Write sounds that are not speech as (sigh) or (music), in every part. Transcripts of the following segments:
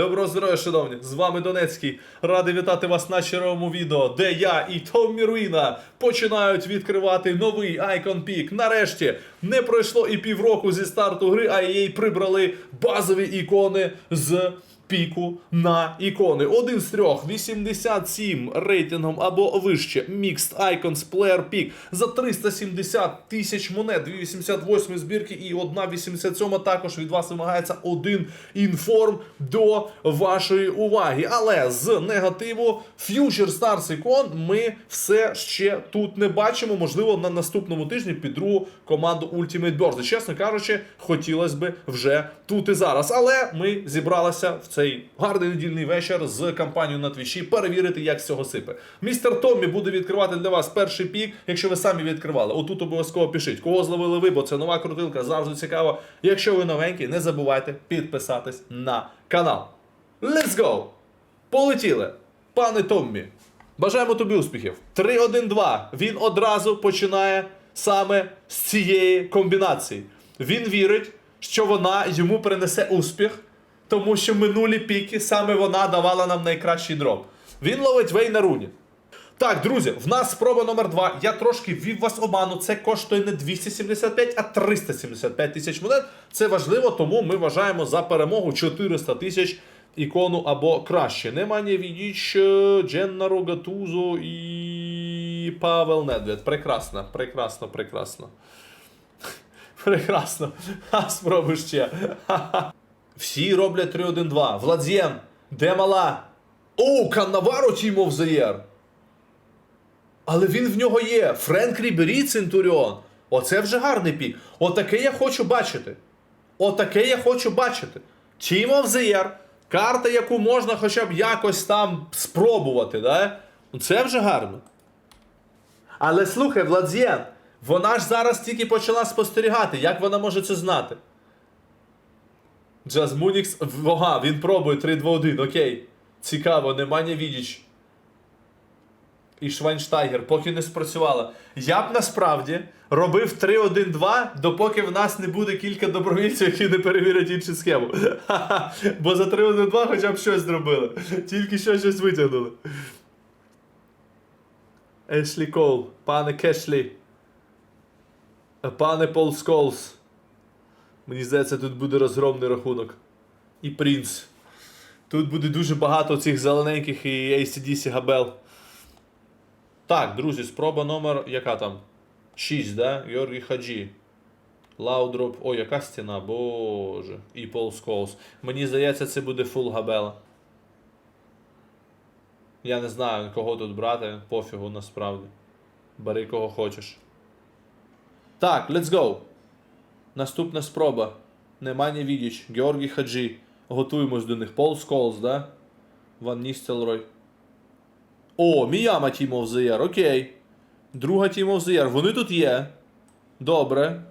Доброго здоров'я, шановні! З вами Донецький. Радий вітати вас на черговому відео, де я і Томмі Руїна починають відкривати новий Icon Peak. Нарешті не пройшло і півроку зі старту гри, а їй прибрали базові ікони з піку на ікони. Один з трьох 87 рейтингом або вище. Mixed Icons Player Peak за 370 тисяч монет, 288 збірки і 1,87 також від вас вимагається один інформ до вашої уваги. Але з негативу Future Stars ікон ми все ще тут не бачимо. Можливо, на наступному тижні під другу команду Ultimate Burst. Чесно кажучи, хотілося б вже тут і зараз. Але ми зібралися в цей гарний недільний вечір з кампанією на твічі перевірити, як з цього сипе. Містер Томмі буде відкривати для вас перший пік, якщо ви самі відкривали. Отут обов'язково пишіть, кого зловили ви, бо це нова крутилка, завжди цікаво. Якщо ви новенькі, не забувайте підписатись на канал. Let's go! Полетіли! Пане Томмі, бажаємо тобі успіхів. 3-1-2. Він одразу починає саме з цієї комбінації. Він вірить, що вона йому принесе успіх, тому що минулі піки саме вона давала нам найкращий дроп. Він ловить вей на руні. Так, друзі, в нас спроба номер 2 Я трошки ввів вас обману. Це коштує не 275, а 375 тисяч монет. Це важливо, тому ми вважаємо за перемогу 400 тисяч ікону або краще. Немає Відіч, Дженнаро Гатузо і Павел Недвед. Прекрасно, прекрасно, прекрасно. (laughs) Прекрасно. А спробуй ще. Ха-ха. (laughs) Всі роблять 3-1-2. Владзєн, де мала? О, Каннаваро of the Але він в нього є. Френк Рібері Центуріон. Оце вже гарний пік. Отаке я хочу бачити. Отаке я хочу бачити. Team of. Карта, яку можна хоча б якось там спробувати. Да? Це вже гарно. Але слухай, Владзєн, вона ж зараз тільки почала спостерігати. Як вона може це знати? Джаз Мунікс. Ага, він пробує 3-2-1, окей. Цікаво, немає Відіч. І Швайнштайгер, поки не спрацювала. Я б насправді робив 3-1-2, допоки в нас не буде кілька добровільців, які не перевірять іншу схему. Бо за 3-1-2 хоча б щось зробили. Тільки що щось витягнули. Ешлі Кол, пане Кешлі. Пане Пол Сколс. Мені здається, тут буде розгромний рахунок. І Принц. Тут буде дуже багато цих зелененьких і ACDC габел. Так, друзі, спроба номер. Яка там? 6, да? Георгій Хаджі. Лаудроп. О, яка стіна, боже. І Пол Сколс. Мені здається, це буде фул габела. Я не знаю, кого тут брати. Пофігу насправді. Бери кого хочеш. Так, let's go. Наступна спроба. Немanja Відіч, Георгій Хаджі. Готуємось до них. Пол Сколс, да? Ван Ністелрой. О, Міяма Team of the Year, окей. Друга Team of the Year. Вони тут є. Добре.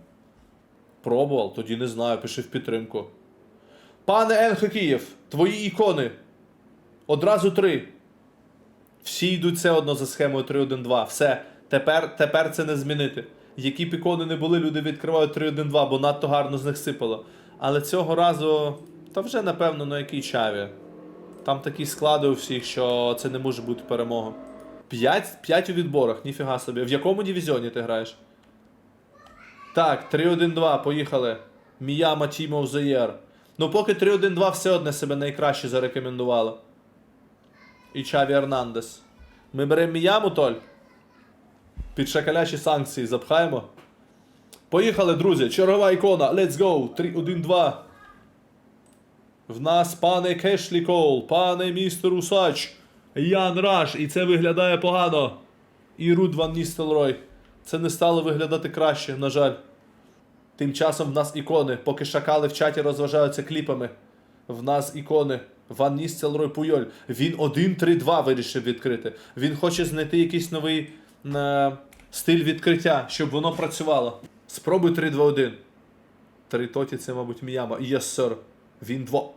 Пробував, тоді не знаю, пиши в підтримку. Пане Енхо Київ, твої ікони. Одразу три. Всі йдуть все одно за схемою 3-1-2. Все. Тепер, тепер це не змінити. Які б ікони не були, люди відкривають 3-1-2, бо надто гарно з них сипало. Але цього разу. Та вже напевно на якій чаві. Там такі склади у всіх, що це не може бути перемога. 5, 5 у відборах, ніфіга собі. В якому дивізіоні ти граєш? Так, 3-1-2, поїхали. Міяма Team of. Ну, поки 3-1-2 все одне себе найкраще зарекомендувало. І Чаві Ернандес. Ми беремо Міяму, Толь. Під шакалячі санкції запхаємо. Поїхали, друзі. Чергова ікона. Let's go. 3-1-2. В нас пане Кешлі Кол, пане містер Усач, Ян Раш, і це виглядає погано. І Руд Ван Ністелрой. Це не стало виглядати краще, на жаль. Тим часом в нас ікони, поки шакали в чаті розважаються кліпами. В нас ікони. Ван Ністелрой Пуйоль. Він 1-3-2 вирішив відкрити. Він хоче знайти якийсь новий е, стиль відкриття, щоб воно працювало. Спробуй 3-2-1. Три тоті це, мабуть, Міяма. Yes, sir. Він дво.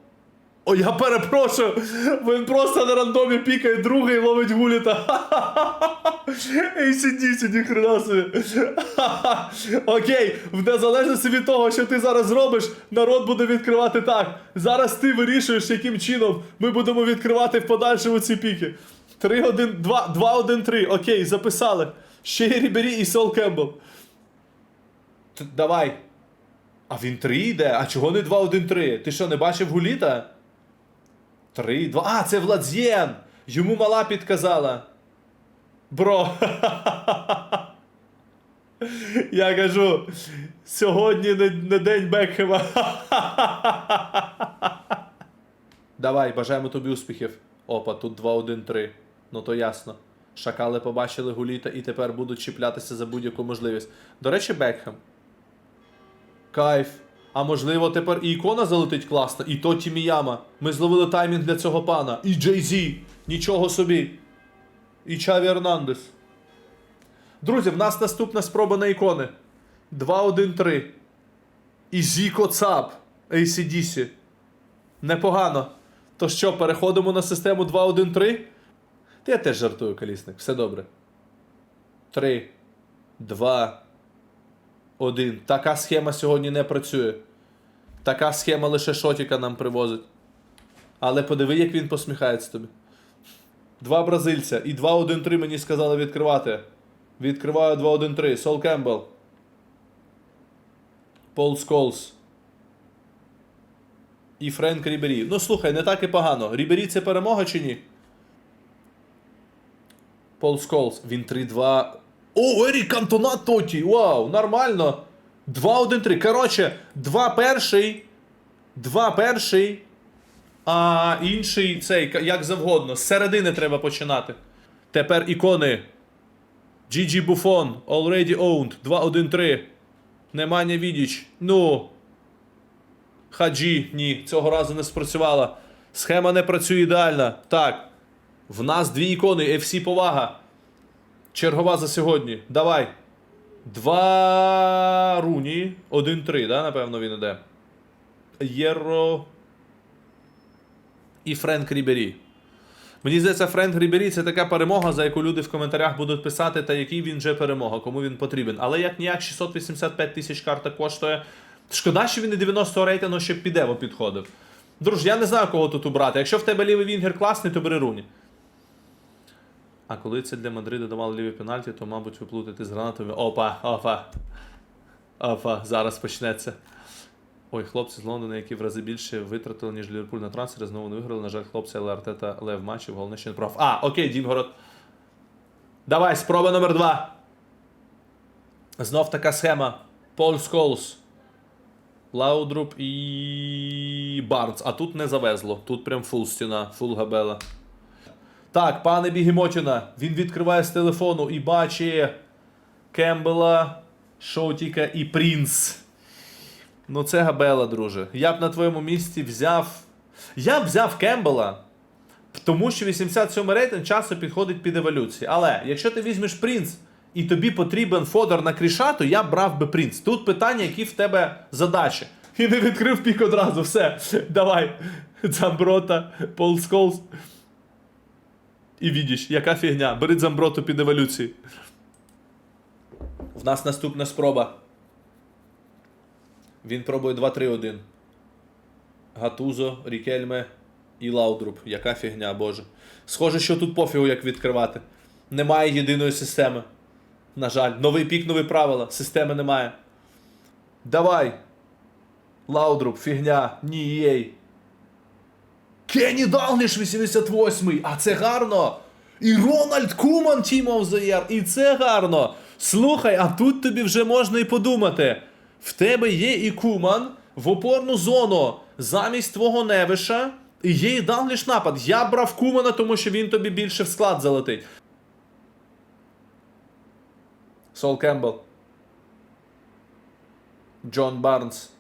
О, я перепрошую! Він просто на рандомі пікає другий і ловить гуліта. ACDC, (laughs) ніхрена собі. (laughs) Окей, в незалежності від того, що ти зараз зробиш, народ буде відкривати так. Зараз ти вирішуєш, яким чином ми будемо відкривати в подальшому ці піки. 3, 1, 2, 2, 1, 3. Окей, записали. Ще є Рібері і Сол Кембл. Давай. А він 3 йде? А чого не 2, 1, 3? Ти що, не бачив гуліта? 3, 2. А, це Владзєн! Йому мала підказала. Бро. (laughs) Я кажу, сьогодні не, не день Бекхема. (laughs) Давай, бажаємо тобі успіхів. Опа, тут 2-1-3. Ну то ясно. Шакали побачили гуліта і тепер будуть чіплятися за будь-яку можливість. До речі, Бекхем. Кайф. А можливо, тепер і ікона залетить класно, і то Тіміяма. Ми зловили таймінг для цього пана. І Джей Зі. Нічого собі. І Чаві Ернандес. Друзі, в нас наступна спроба на ікони. 2-1-3. І Зіко Цап. ACDC. Непогано. То що, переходимо на систему 2-1-3? Та я теж жартую, колісник. Все добре. 3, 2, 1. Така схема сьогодні не працює. Така схема лише Шотіка нам привозить. Але подиви, як він посміхається тобі. Два бразильця і 2-1-3 мені сказали відкривати. Відкриваю 2-1-3. Сол Кембл. Пол Сколс. І Френк Рібері. Ну слухай, не так і погано. Рібері це перемога чи ні? Пол Сколс. Він 3-2. О, Ерік Кантона Тоті! Вау, нормально. 2-1-3. Коротше, 2 перший. 2 перший. А інший цей, як завгодно. З середини треба починати. Тепер ікони. GG Buffon. Already owned. 2-1-3. Немання Відіч. Ну. Хаджі. Ні, цього разу не спрацювала. Схема не працює ідеально. Так. В нас дві ікони. FC повага. Чергова за сьогодні. Давай. Два руні. Один-три, да, напевно, він іде. Єро. І Френк Рібері. Мені здається, Френк Рібері це така перемога, за яку люди в коментарях будуть писати, та який він же перемога, кому він потрібен. Але як ніяк 685 тисяч карта коштує. Шкода, що він не 90-го рейтингу, щоб під Ево підходив. Друж, я не знаю, кого тут убрати. Якщо в тебе лівий вінгер класний, то бери руні. А коли це для Мадрида давали ліві пенальті, то, мабуть, виплутати з гранатами. Опа, опа. Опа, зараз почнеться. Ой, хлопці з Лондона, які в рази більше витратили, ніж Ліверпуль на трансфери, знову не виграли. На жаль, хлопці, але Артета лев матчів, головне, що не прав. А, окей, Дімгород. Давай, спроба номер два. Знов така схема. Пол Сколс. Лаудруп і. Барнс. А тут не завезло. Тут прям фул стіна, фул габела. Так, пане Бігемотіна, він відкриває з телефону і бачить Кембела, Шоутіка і Принц. Ну, це габела, друже. Я б на твоєму місці взяв. Я б взяв Кембела, тому що 87 рейтинг часто підходить під еволюції. Але якщо ти візьмеш Принц і тобі потрібен фодор на кріша, то я брав би Принц. Тут питання, які в тебе задачі. І не відкрив пік одразу. Все. Давай. Дзамброта, Пол. І відіш, яка фігня. Бери Дзамброту під еволюції. В нас наступна спроба. Він пробує 2-3-1. Гатузо, Рікельме і Лаудруп. Яка фігня, боже. Схоже, що тут пофігу, як відкривати. Немає єдиної системи. На жаль, новий пік, нові правила. Системи немає. Давай. Лаудруп, фігня. Ні, єй. Кенні Далніш 88-й, а це гарно. І Рональд Куман Team of the Year, і це гарно. Слухай, а тут тобі вже можна і подумати. В тебе є і Куман в опорну зону замість твого Невиша, і є і Далніш напад. Я брав Кумана, тому що він тобі більше в склад залетить. Сол Кембл. Джон Барнс.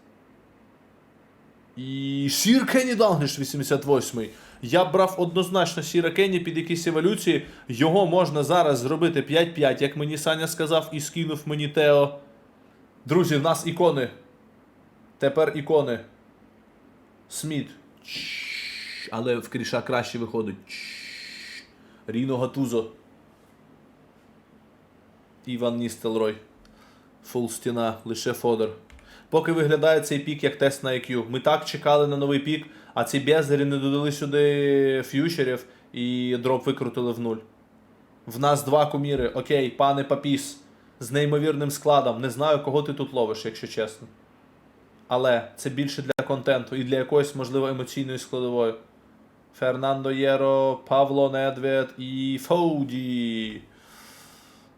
І Сір Кенні Далгніш 88-й. Я брав однозначно Сіра Кенні під якісь еволюції. Його можна зараз зробити 5-5, як мені Саня сказав, і скинув мені Тео. Друзі, в нас ікони. Тепер ікони. Сміт. Але в кріша краще виходить. Чш. Ріно Гатузо. Іван Ністелрой. Фул стіна, лише фодер. Поки виглядає цей пік як тест на IQ. Ми так чекали на новий пік, а ці бездарі не додали сюди ф'ючерів і дроп викрутили в нуль. В нас два куміри. Окей, пане Папіс. З неймовірним складом. Не знаю, кого ти тут ловиш, якщо чесно. Але це більше для контенту і для якоїсь, можливо, емоційної складової. Фернандо Єро, Павло Недвед і Фоуді.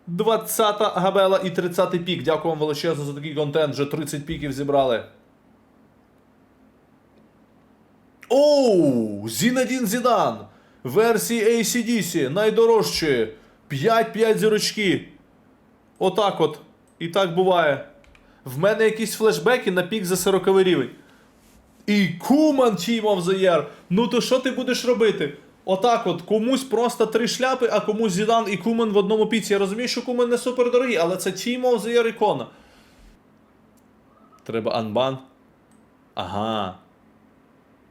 20-та габела і 30-й пік. Дякую вам величезно за такий контент. Вже 30 піків зібрали. Оу! Зінадін Зідан! Версії ACDC найдорожчі. 5-5 зірочки. Отак от. І так буває. В мене якісь флешбеки на пік за 40 рівень. І Куман Team of the Year. Ну то що ти будеш робити? Отак от, комусь просто три шляпи, а комусь Зідан і Куман в одному піці. Я розумію, що Куман не супер дорогий, але це Team of the Year ікона. Треба анбан. Ага.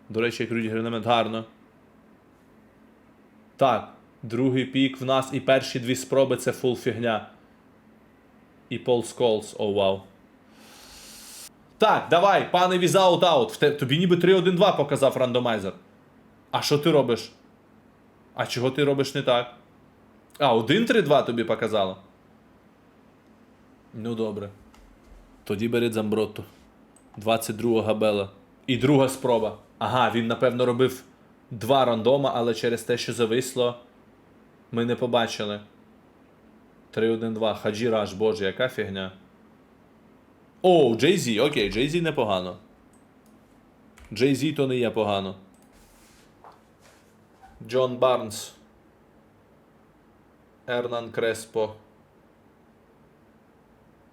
До речі, як Рюдігер намет гарно. Так, другий пік в нас і перші дві спроби це фул фігня. І Пол Сколс, о вау. Так, давай, пане Візаут аут. Тобі ніби 3-1-2 показав рандомайзер. А що ти робиш? А чого ти робиш не так? А, 1-3-2 тобі показало. Ну добре. Тоді бери Дзамбротто. 22 габела. І друга спроба. Ага, він, напевно, робив два рандома, але через те, що зависло, ми не побачили. 3-1-2. Хаджі Раш, боже, яка фігня. О, Jay Z, окей, Jay Z непогано. Jay Z то не є погано. Джон Барнс. Ернан Креспо.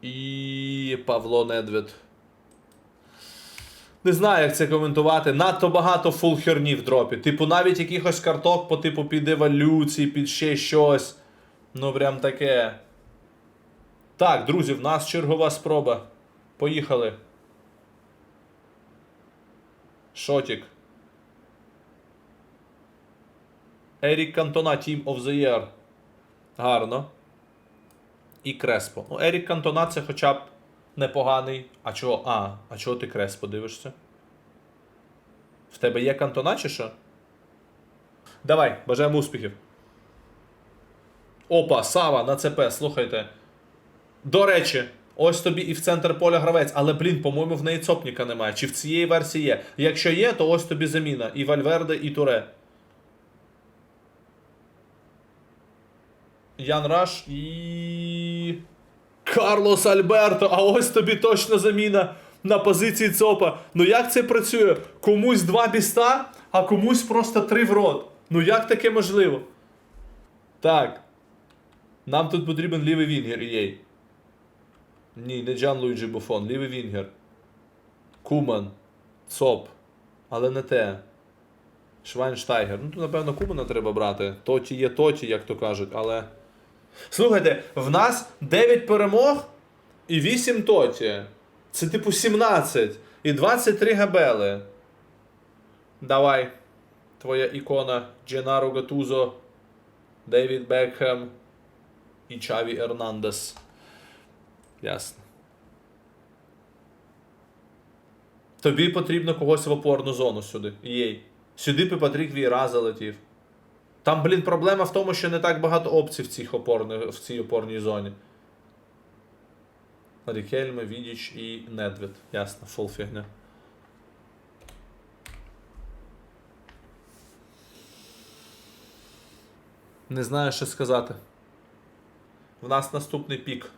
І Павло Недвед. Не знаю, як це коментувати. Надто багато фул херні в дропі. Типу, навіть якихось карток по типу під еволюції, під ще щось. Ну, прям таке. Так, друзі, в нас чергова спроба. Поїхали. Шотік. Ерік Кантона, Team of the Year. Гарно. І Креспо. Ну, Ерік Кантона це хоча б непоганий. А чого? А, а чого ти Креспо дивишся? В тебе є Кантона чи що? Давай, бажаємо успіхів. Опа, Сава на ЦП, слухайте. До речі, ось тобі і в центр поля гравець, але, блін, по-моєму, в неї цопніка немає. Чи в цієї версії є? Якщо є, то ось тобі заміна. І Вальверде, і Туре. Ян Раш і. Карлос Альберто, а ось тобі точно заміна на позиції ЦОПа. Ну як це працює? Комусь два біста, а комусь просто три в рот. Ну як таке можливо? Так. Нам тут потрібен лівий вінгер єй. Ні, не Джан Луїджі Буфон, лівий вінгер. Куман. ЦОП. Але не те. Швайнштайгер. Ну, тут, напевно, Кумана треба брати. Тоті є тоті, як то кажуть, але. Слухайте, в нас 9 перемог і 8 тоті. Це типу 17 і 23 габели. Давай. Твоя ікона Дженаро Гатузо, Девід Бекхем і Чаві Ернандес. Ясно. Тобі потрібно когось в опорну зону сюди. Єй. Сюди би Патрік Віра залетів. Там, блін, проблема в тому, що не так багато опцій в, цих опорних, в цій опорній зоні. Рікельме, Відіч і Недвід. Ясно, фул фігня. Не знаю, що сказати. В нас наступний пік.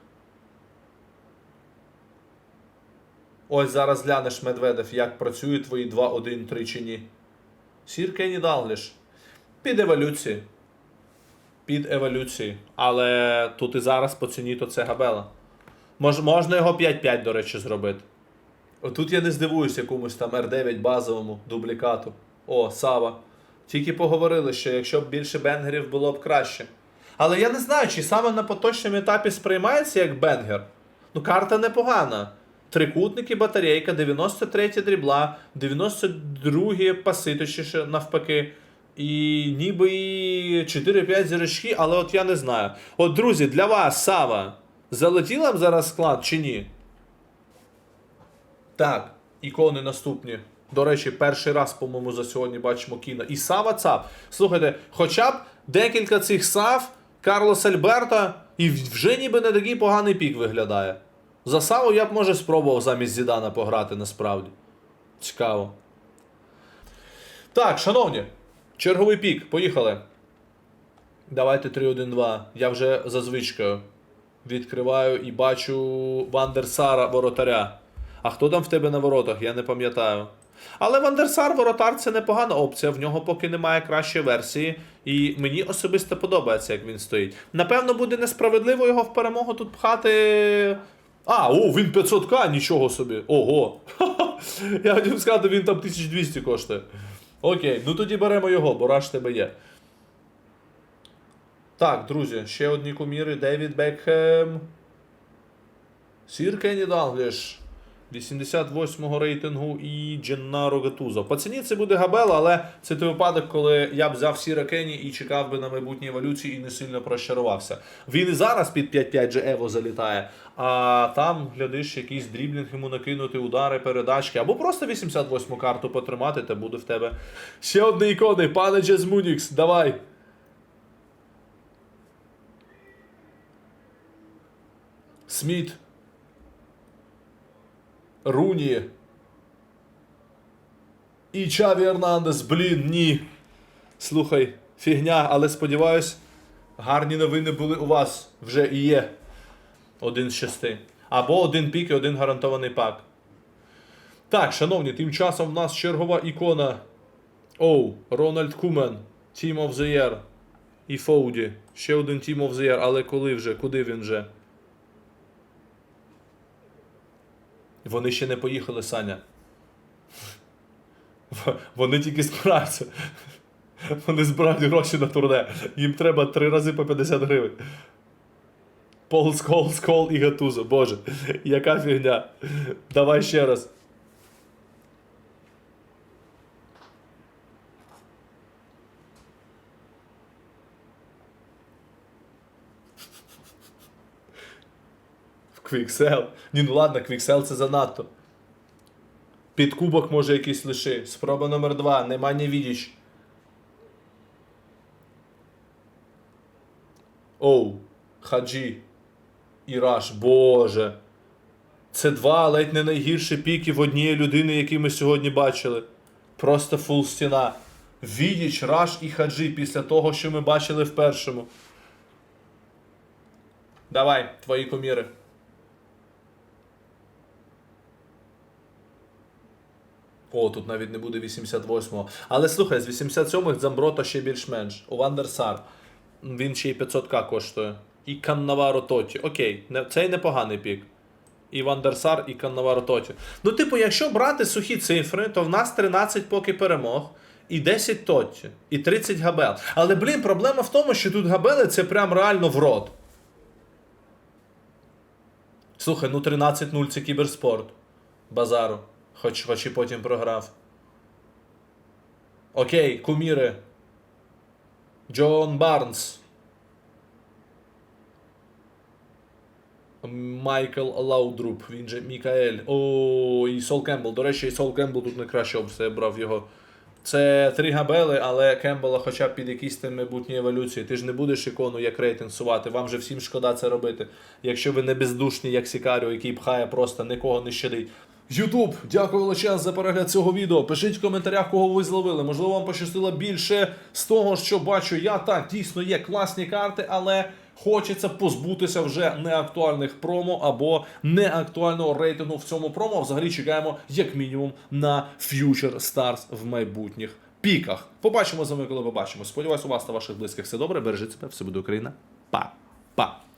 Ось зараз глянеш Медведев, як працюють твої 2-1-3 чи ні. Сір Кенні Далгліш. Під еволюції. Під еволюції. Але тут і зараз по ціні то це габела. Мож, можна його 5-5, до речі, зробити. Отут я не здивуюсь якомусь там R9 базовому дублікату. О, Сава. Тільки поговорили, що якщо б більше бенгерів було б краще. Але я не знаю, чи саме на поточному етапі сприймається як бенгер. Ну, карта непогана. Трикутники, батарейка, 93 дрібла, 92 паси, точніше навпаки. І ніби 4-5 зірочки, але от я не знаю. От, друзі, для вас, Сава, Залетіла б зараз склад чи ні? Так, ікони наступні. До речі, перший раз, по-моєму, за сьогодні бачимо кіно. І Сава Цап. Слухайте, хоча б декілька цих Сав, Карлос Альберта, і вже ніби не такий поганий пік виглядає. За Саву я б, може, спробував замість Зідана пограти насправді. Цікаво. Так, шановні, черговий пік, поїхали. Давайте 3-1-2. Я вже за звичкою відкриваю і бачу Вандерсара воротаря. А хто там в тебе на воротах? Я не пам'ятаю. Але Вандерсар воротар це непогана опція. В нього поки немає кращої версії. І мені особисто подобається, як він стоїть. Напевно, буде несправедливо його в перемогу тут пхати. А, о, він 500к, нічого собі. Ого. (laughs) Я хотів сказати, він там 1200 коштує. Окей, ну тоді беремо його, бо раш тебе є. Так, друзі, ще одні куміри. Девід Бекхем. Сір Кенні Далгліш. 88-го рейтингу і Дженнаро Гатузо. По ціні це буде Габела, але це той випадок, коли я б взяв Сіра Кенні і чекав би на майбутній еволюції і не сильно прощарувався. Він і зараз під 5-5 же Ево залітає. А там, глядиш, якийсь дріблінг йому накинути, удари, передачки, або просто 88-му карту потримати, та буде в тебе. Ще одне ікони, пане Джезмунікс, давай. Сміт. Руні. І Чаві Ернандес, блін, ні. Слухай, фігня, але сподіваюсь, гарні новини були у вас вже і є. Один з шести. Або один пік і один гарантований пак. Так, шановні, тим часом в нас чергова ікона. Оу, Рональд Кумен, Team of the Year. І Фоуді. Ще один Team of the Year, але коли вже? Куди він вже? Вони ще не поїхали, Саня. Вони тільки збираються. Вони збирають гроші на турне. Їм треба три рази по 50 гривень. Пол, скол, скол і гатузо. Боже, яка фігня. Давай ще раз. Квіксел. Ні, ну ладно, Квіксел це занадто. Під кубок може якийсь лиши. Спроба номер два. Нема не відіч. Оу. Хаджі. Іраш. Боже. Це два ледь не найгірші піки в однієї людини, які ми сьогодні бачили. Просто фул стіна. Відіч, Раш і Хаджі після того, що ми бачили в першому. Давай, твої коміри. О, тут навіть не буде 88-го. Але слухай, з 87-х Дзамброто ще більш-менш. У Вандерсар. Він ще й 500к коштує. І Каннаваро Тоті. Окей, цей непоганий пік. І Вандерсар, і Каннаваро Тоті. Ну, типу, якщо брати сухі цифри, то в нас 13 поки перемог. І 10 Тотті, і 30 габел. Але, блін, проблема в тому, що тут габели це прям реально в рот. Слухай, ну 13-0 це кіберспорт. Базару. Хоч, хоч і потім програв. Окей, куміри. Джон Барнс. Майкл Лаудруп, він же Мікаель. О, і Сол Кембл. До речі, і Сол Кембл тут не краще опція, брав його. Це три габели, але Кембела хоча б під якісь там майбутні еволюції. Ти ж не будеш ікону як рейтинг сувати. Вам же всім шкода це робити. Якщо ви не бездушні, як Сікаріо, який пхає просто нікого не щадить. Ютуб, дякую величезно за перегляд цього відео. Пишіть в коментарях, кого ви зловили. Можливо, вам пощастило більше з того, що бачу я. Так, дійсно є класні карти, але хочеться позбутися вже неактуальних промо або неактуального рейтингу в цьому промо. Взагалі чекаємо як мінімум на Future Stars в майбутніх піках. Побачимо з вами, коли побачимо. Сподіваюсь, у вас та ваших близьких все добре. Бережіть себе, все буде Україна. Па! Па!